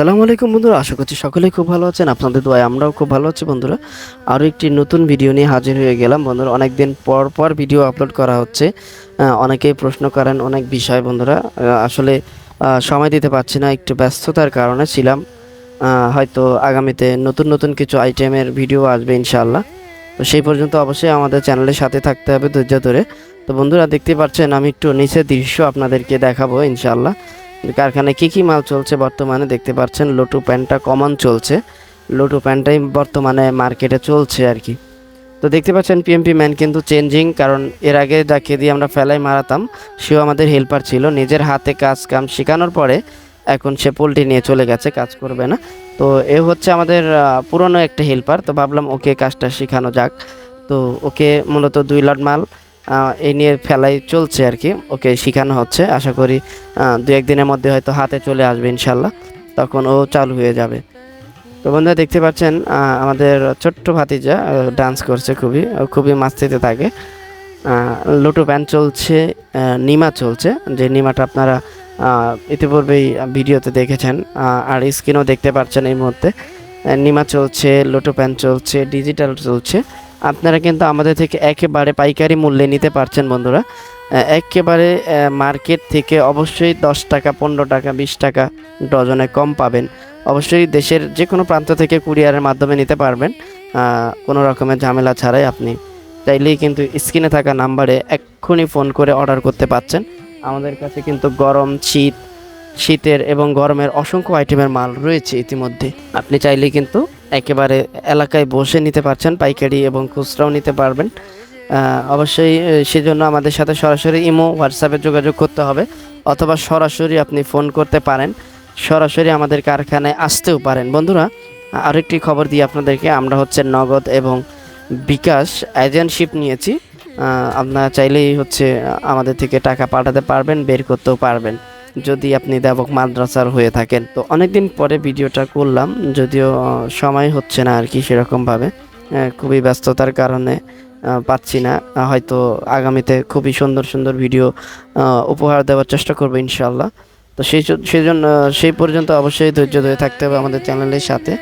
আসসালামু আলাইকুম বন্ধুরা, আশা করছি সকলেই খুব ভালো আছেন, আপনাদের দোয়ায় আমরাও খুব ভালো আছি বন্ধুরা। আরও একটি নতুন ভিডিও নিয়ে হাজির হয়ে গেলাম বন্ধুরা অনেক দিন পর পর ভিডিও আপলোড করা হচ্ছে। অনেকেই প্রশ্ন করেন, অনেক বিষয় বন্ধুরা আসলে সময় দিতে পারছি না, একটু ব্যস্ততার কারণে ছিলাম। হয়তো আগামীতে নতুন নতুন কিছু আইটেমের ভিডিও আসবে ইনশাআল্লাহ। তো সেই পর্যন্ত অবশ্যই আমাদের চ্যানেলের সাথে থাকতে হবে ধৈর্য ধরে। তো বন্ধুরা, দেখতে পাচ্ছেন, আমি একটু নিচের দৃশ্য আপনাদেরকে দেখাবো ইনশাআল্লাহ। কারখানায় কী কী মাল চলছে বর্তমানে দেখতে পাচ্ছেন, লোটু প্যান্টটা কমন চলছে। লোটু প্যান্টটাই বর্তমানে মার্কেটে চলছে আর কি। তো দেখতে পাচ্ছেন পিএমপি ম্যান কিন্তু চেঞ্জিং কারণ এর আগে যাকে দিয়ে আমরা ফেলাই মারাতাম, সেও আমাদের হেল্পার ছিল। নিজের হাতে কাজ কাম শেখানোর পরে এখন সে পোলট্রি নিয়ে চলে গেছে, কাজ করবে না। তো এ হচ্ছে আমাদের পুরনো একটা হেল্পার তো ভাবলাম ওকে কাজটা শেখানো যাক। তো ওকে মূলত দুই লট মাল এই নিয়ে ফেলাই চলছে আর কি। ওকে শেখানো হচ্ছে। আশা করি দু একদিনের মধ্যে হয়তো হাতে চলে আসবে ইনশাল্লাহ তখন ও চালু হয়ে যাবে। তো বন্ধুরা, দেখতে পাচ্ছেন আমাদের ছোট্ট ভাতিজা ডান্স করছে খুবই খুবই মাস্তিতে থাকে। লুটু প্যান চলছে নিমা চলছে। যে নিমাটা আপনারা ইতিপূর্বেই ভিডিওতে দেখেছেন আর স্ক্রিনও দেখতে পাচ্ছেন এই মুহূর্তে। নিমা চলছে, লোটো প্যান চলছে, ডিজিটাল চলছে। আপনারা কিন্তু আমাদের থেকে একেবারে পাইকারি মূল্যে নিতে পারছেন, বন্ধুরা। একেবারে মার্কেট থেকে অবশ্যই দশ টাকা, পনেরো টাকা, বিশ টাকা ডজনে কম পাবেন। অবশ্যই দেশের যে কোনো প্রান্ত থেকে কুরিয়ারের মাধ্যমে নিতে পারবেন। কোনো রকমের ঝামেলা ছাড়াই আপনি চাইলেই কিন্তু স্ক্রিনে থাকা নাম্বারে এক্ষুনি ফোন করে অর্ডার করতে পারছেন। আমাদের কাছে কিন্তু গরম শীত, শীতের এবং গরমের অসংখ্য আইটেমের মাল রয়েছে ইতিমধ্যে। আপনি চাইলেই কিন্তু একেবারে এলাকায় বসে নিতে পারছেন, পাইকারি এবং খুচরাও নিতে পারবেন। অবশ্যই সেজন্য আমাদের সাথে সরাসরি ইমো, হোয়াটসঅ্যাপে যোগাযোগ করতে হবে, অথবা সরাসরি আপনি ফোন করতে পারেন। সরাসরি আমাদের কারখানায় আসতেও পারেন। বন্ধুরা, আরেকটি খবর দিই আপনাদেরকে, আমরা হচ্ছে নগদ এবং বিকাশ এজেন্টশিপ নিয়েছি। আপনারা চাইলেই হচ্ছে আমাদের থেকে টাকা পাঠাতে পারবেন, বের করতেও পারবেন। যদি আপনি দেবক মাদ্রাসার হয়ে থাকেন। তো অনেকদিন পরে ভিডিওটা করলাম, যদিও সময় হচ্ছে না আর কি সেরকমভাবে খুবই ব্যস্ততার কারণে পাচ্ছি না। হয়তো আগামীতে খুবই সুন্দর সুন্দর ভিডিও উপহার দেওয়ার চেষ্টা করব ইনশাল্লাহ তো সেই সেই জন্য, সেই পর্যন্ত অবশ্যই ধৈর্য ধরে থাকতে হবে আমাদের চ্যানেলের সাথে।